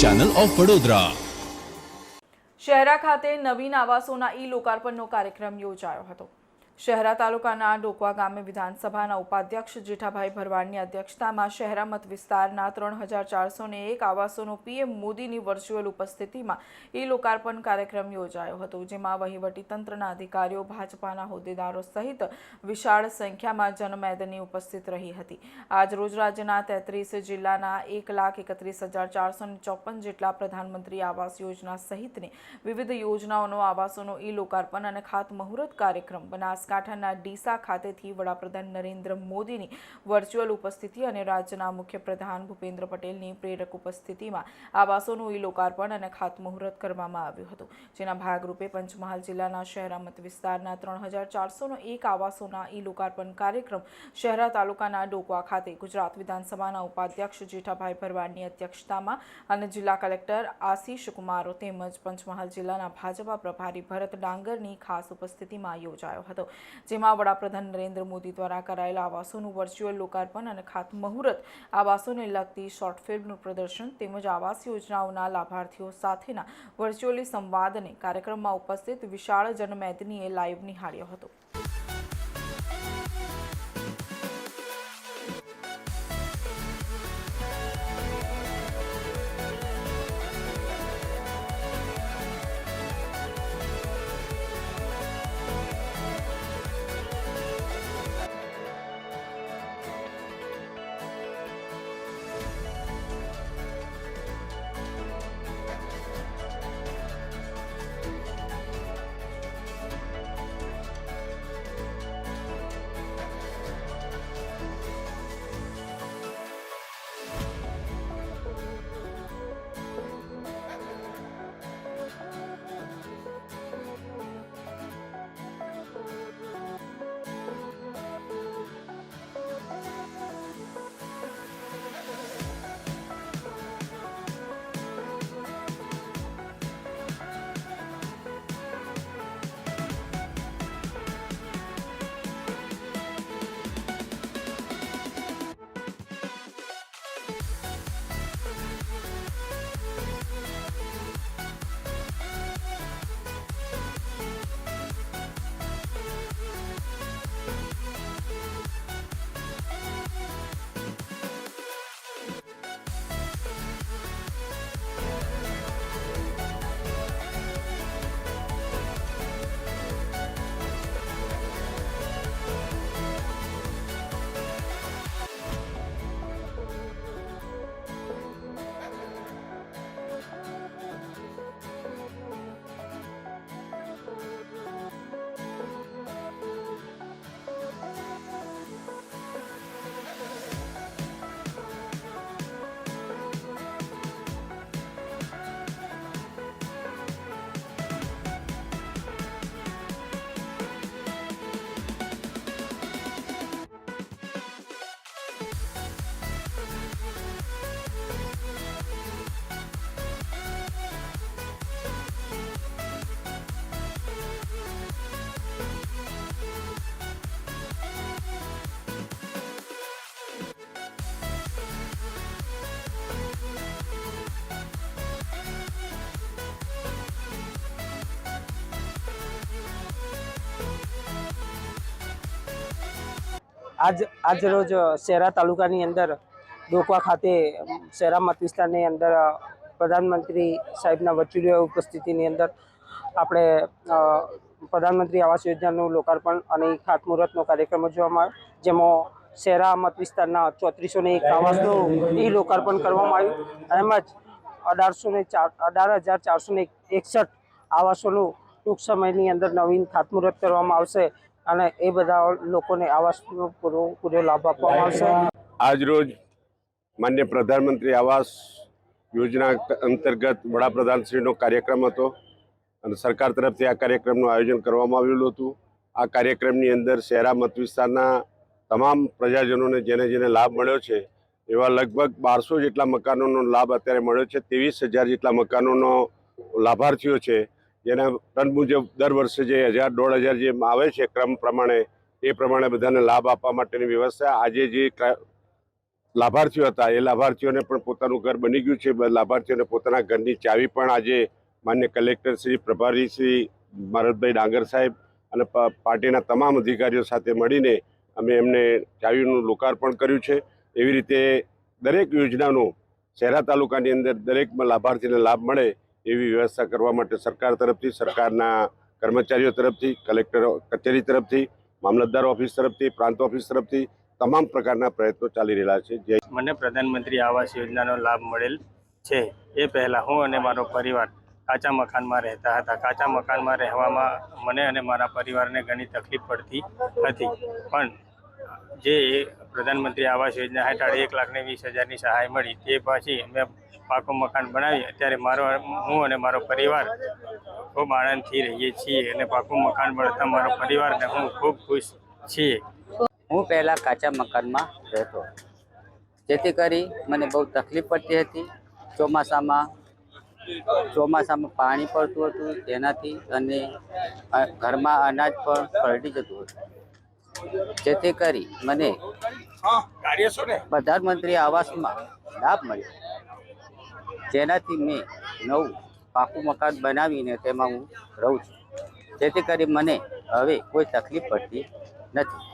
Channel of Vadodara Shehera ખાતે નવીન આવાસોના ઈ લોકાર્પણનો કાર્યક્રમ યોજાયો હતો. શહેરા તાલુકાના ડોકવા ગામે વિધાનસભાના ઉપાધ્યક્ષ જેઠાભાઈ ભરવાડની અધ્યક્ષતામાં શહેરા મત વિસ્તારના ત્રણ હજાર ચારસો ને એક આવાસોનો પીએમ મોદીની વર્ચ્યુઅલ ઉપસ્થિતિમાં ઈ લોકાર્પણ કાર્યક્રમ યોજાયો હતો, જેમાં વહીવટીતંત્રના અધિકારીઓ, ભાજપાના હોદ્દેદારો સહિત વિશાળ સંખ્યામાં જનમેદની ઉપસ્થિત રહી હતી. આજરોજ રાજ્યના તેત્રીસ જિલ્લાના એક લાખ એકત્રીસ હજાર ચારસો ચોપન જેટલા પ્રધાનમંત્રી આવાસ યોજના સહિતની વિવિધ યોજનાઓનો આવાસોનો ઈ લોકાર્પણ અને ખાતમુહૂર્ત કાર્યક્રમ બનાસકાંઠાના ડીસા ખાતેથી વડાપ્રધાન નરેન્દ્ર મોદીની વર્ચ્યુઅલ ઉપસ્થિતિ અને રાજ્યના મુખ્યપ્રધાન ભૂપેન્દ્ર પટેલની પ્રેરક ઉપસ્થિતિમાં આવાસોનું ઈ લોકાર્પણ અને ખાતમુહૂર્ત કરવામાં આવ્યું હતું, જેના ભાગરૂપે પંચમહાલ જિલ્લાના શહેરા મત વિસ્તારના ત્રણ હજાર ચારસોનો એક આવાસોના ઈ લોકાર્પણ કાર્યક્રમ શહેરા તાલુકાના ડોકવા ખાતે ગુજરાત વિધાનસભાના ઉપાધ્યક્ષ જેઠાભાઈ ભરવાડની અધ્યક્ષતામાં અને જિલ્લા કલેક્ટર આશીષ કુમારો તેમજ પંચમહાલ જિલ્લાના ભાજપા પ્રભારી ભરત ડાંગરની ખાસ ઉપસ્થિતિમાં યોજાયો હતો. જેમાં વડાપ્રધાન નરેન્દ્ર મોદી દ્વારા કરાયેલા આવાસોનું વર્ચ્યુઅલ લોકાર્પણ અને ખાતમુહૂર્ત. આવાસોને લગતી શોર્ટ ફિલ્મનું પ્રદર્શન તેમજ આવાસ યોજનાઓના લાભાર્થીઓ સાથેના વર્ચ્યુઅલી સંવાદને કાર્યક્રમમાં ઉપસ્થિત વિશાળ જનમેદનીએ લાઈવ નિહાળ્યો હતો. આજ આજ રોજ શહેરા તાલુકાની અંદર ડોકવા ખાતે શહેરા મત વિસ્તારની અંદર પ્રધાનમંત્રી સાહેબના વર્ચ્યુઅલ ઉપસ્થિતિની અંદર આપણે પ્રધાનમંત્રી આવાસ યોજનાનું લોકાર્પણ અને ખાતમુહૂર્તનો કાર્યક્રમ યોજવામાં જેમાં શહેરા મત વિસ્તારના ચોત્રીસો ને એક આવાસનું ઈ લોકાર્પણ કરવામાં આવ્યું. એમ જ અઢારસો ને ચાર, અઢાર હજાર ચારસો એકસઠ આવાસોનું ટૂંક સમયની અંદર નવીન ખાતમુહૂર્ત કરવામાં આવશે. અને એ બધા લોકોને આવાસનો પૂરો પૂરો લાભ આપવામાં આવશે. આજરોજ માન્ય પ્રધાનમંત્રી આવાસ યોજના અંતર્ગત વડાપ્રધાનશ્રીનો કાર્યક્રમ હતો અને સરકાર તરફથી આ કાર્યક્રમનું આયોજન કરવામાં આવેલું હતું. આ કાર્યક્રમની અંદર શહેરા મત વિસ્તારના તમામ પ્રજાજનોને જેને જેને લાભ મળ્યો છે, એવા લગભગ બારસો જેટલા મકાનોનો લાભ અત્યારે મળ્યો છે, ત્રેવીસ હજાર જેટલા મકાનોનો લાભાર્થીઓ છે. જેના ટન મુજબ દર વર્ષે જે હજાર, દોઢ હજાર જે આવે છે ક્રમ પ્રમાણે, એ પ્રમાણે બધાને લાભ આપવા માટેની વ્યવસ્થા. આજે જે લાભાર્થીઓ હતા, એ લાભાર્થીઓને પણ પોતાનું ઘર બની ગયું છે. લાભાર્થીઓને પોતાના ઘરની ચાવી પણ આજે માન્ય કલેક્ટર શ્રી પ્રભારી શ્રી ભારતભાઈ ડાંગર સાહેબ અને પાર્ટીના તમામ અધિકારીઓ સાથે મળીને અમે એમને ચાવીનું લોકાર્પણ કર્યું છે. એવી રીતે દરેક યોજનાનો શહેરા તાલુકાની અંદર દરેક લાભાર્થીને લાભ મળે એવી વ્યવસ્થા કરવા માટે સરકાર તરફથી, સરકારના કર્મચારીઓ તરફથી, કલેક્ટર, કચેરી તરફથી, મામલતદાર ઓફિસ તરફથી, પ્રાંત ઓફિસ તરફથી તમામ પ્રકારના પ્રયત્નો ચાલી રહેલા છે. જે મને પ્રધાનમંત્રી આવાસ યોજનાનો લાભ મળેલ છે. એ પહેલાં હું અને મારો પરિવાર કાચા મકાનમાં રહેતા હતા. કાચા મકાનમાં રહેવામાં મને અને મારા પરિવારને ઘણી તકલીફ પડતી હતી. પણ જે પ્રધાનમંત્રી આવાસ યોજના હેઠળ એક લાખને વીસ હજારની સહાય મળી તે પછી અમે પાકું મકાન બનાવી અત્યારે મારો હું અને મારો પરિવાર ખૂબ આનંદથી રહીએ છીએ અને પાકું મકાન મળતા મારો પરિવાર અને હું ખૂબ ખુશ છીએ. હું પહેલાં કાચા મકાનમાં રહેતો. જેથી કરી મને બહુ તકલીફ પડતી હતી. ચોમાસામાં ચોમાસામાં પાણી પડતું હતું, તેનાથી અને ઘરમાં અનાજ પણ પલટી જતું હતું. જેથી કરી મને પ્રધાનમંત્રી આવાસમાં લાભ મળ્યો. જેનાથી મેં નવું પાકું મકાન બનાવીને તેમાં હું રહું છું. જેથી કરી મને હવે કોઈ તકલીફ પડતી નથી.